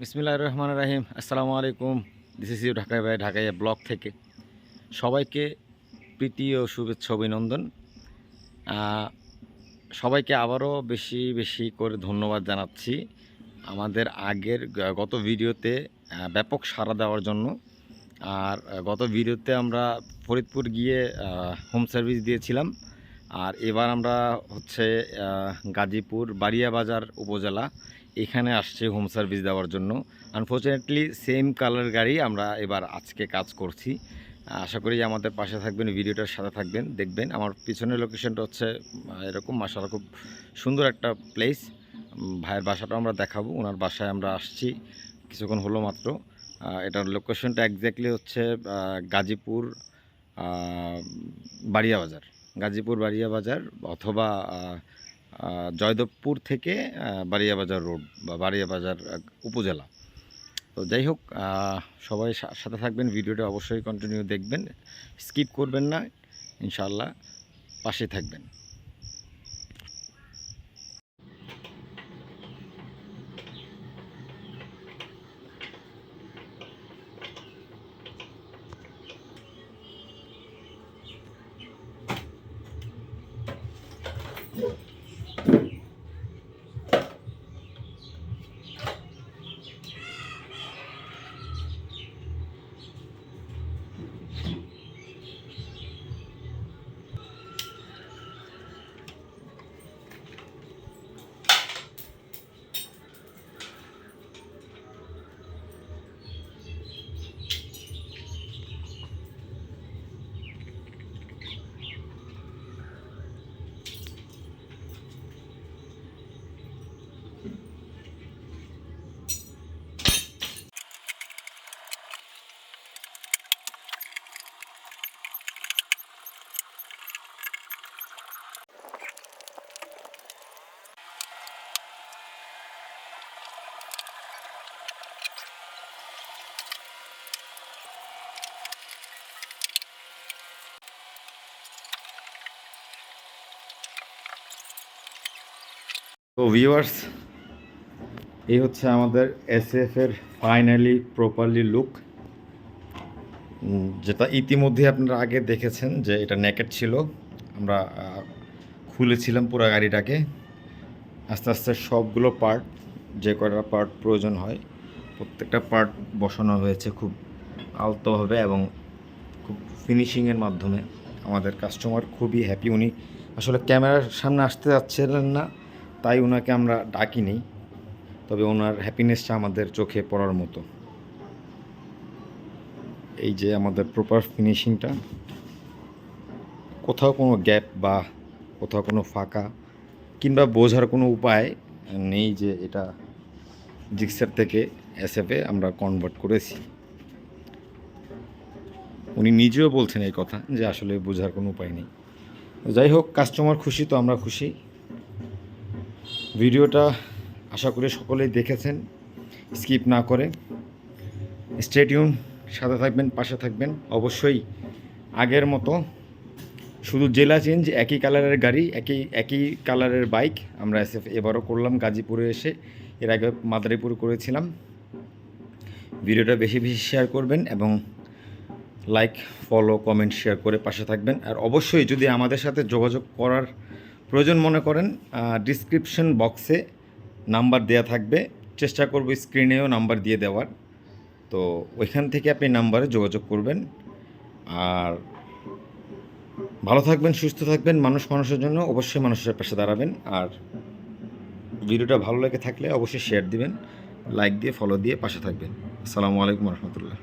বিসমিল্লাহ রহমান রাহিম আসসালামু আলাইকুম ইউ ঢাকায় ভাই ঢাকাইয়া ব্লক থেকে। সবাইকে প্রীতি ও শুভেচ্ছা, অভিনন্দন। সবাইকে আবারও বেশি বেশি করে ধন্যবাদ জানাচ্ছি আমাদের আগের গত ভিডিওতে ব্যাপক সাড়া দেওয়ার জন্য। আর গত ভিডিওতে আমরা ফরিদপুর গিয়ে হোম সার্ভিস দিয়েছিলাম। আর এবার আমরা হচ্ছে গাজীপুর বাড়িয়া বাজার উপজেলা এখানে আসছে হোম সার্ভিস দেওয়ার জন্য। আনফর্চুনেটলি সেম কালার গাড়ি আমরা এবার আজকে কাজ করছি। আশা করি আমাদের পাশে থাকবেন ভিডিওটার সাথে থাকবেন, দেখবেন। আমার পিছনের লোকেশনটা হচ্ছে এরকম মাসাল খুব সুন্দর একটা প্লেস ভাইয়ের বাসাটা আমরা দেখাবো ওনার বাসায় আমরা আসছি। কিছুক্ষণ হলো মাত্র। এটার লোকেশনটা একজ্যাক্টলি হচ্ছে গাজীপুর বাড়িয়া বাজার গাজীপুর বাড়িয়া বাজার অথবা জয়দেবপুর থেকে বাড়িয়াবাজার রোড বা বাড়িয়াবাজার বাজার উপজেলা। তো যাই হোক সবাই সাথে থাকবেন, ভিডিওটা অবশ্যই কন্টিনিউ দেখবেন স্কিপ করবেন না ইনশাল্লাহ পাশে থাকবেন। তো ভিউয়ার্স এই হচ্ছে আমাদের এসএফ এর ফাইনালি প্রপারলি লুক যেটা ইতিমধ্যে আপনারা আগে দেখেছেন যে এটা নেকেট ছিল। আমরা খুলেছিলাম পুরো গাড়িটাকে। আস্তে আস্তে সবগুলো পার্ট যে কটা পার্ট প্রয়োজন হয়, প্রত্যেকটা পার্ট বসানো হয়েছে খুব আলতোভাবে এবং খুব ফিনিশিংয়ের মাধ্যমে। আমাদের কাস্টমার খুবই হ্যাপি উনি আসলে ক্যামেরার সামনে আসতে যাচ্ছিলেন না। তাই ওনাকে আমরা ডাকিনি, তবে ওনার হ্যাপিনেসটা আমাদের চোখে পড়ার মতো। এই যে আমাদের প্রপার ফিনিশিংটা কোথাও কোনো গ্যাপ বা কোথাও কোনো ফাঁকা কিংবা বোঝার কোনো উপায় নেই যে এটা জিক্সার থেকে এসএফে আমরা কনভার্ট করেছি। উনি নিজেও বলছেন এই কথা যে আসলে বোঝার কোনো উপায় নেই। যাই হোক কাস্টমার খুশি তো আমরা খুশি। ভিডিওটা আশা করি সকলেই দেখেছেন। স্কিপ না করে। স্টেডিয়াম সাথে থাকবেন, পাশে থাকবেন। অবশ্যই আগের মতো শুধু জেলা চেঞ্জ, একই কালারের গাড়ি, একই একই কালারের বাইক আমরা এসে এবারও করলাম। গাজীপুরে এসে এর আগে মাদারীপুর করেছিলাম। ভিডিওটা বেশি বেশি শেয়ার করবেন এবং লাইক ফলো কমেন্ট শেয়ার করে পাশে থাকবেন। আর অবশ্যই যদি আমাদের সাথে যোগাযোগ করার প্রয়োজন মনে করেন ডিসক্রিপশন বক্সে নাম্বার দেয়া থাকবে। চেষ্টা করব স্ক্রিনেও নাম্বার দিয়ে দেওয়ার। তো ওইখান থেকে আপনি নাম্বারে যোগাযোগ করবেন। আর ভালো থাকবেন, সুস্থ থাকবেন, মানুষ মানুষের জন্য অবশ্যই মানুষের পাশে দাঁড়াবেন। আর ভিডিওটা ভালো লেগে থাকলে অবশ্যই শেয়ার দিবেন লাইক দিয়ে ফলো দিয়ে পাশে থাকবেন। আসসালামু আলাইকুম রহমতুল্লাহ।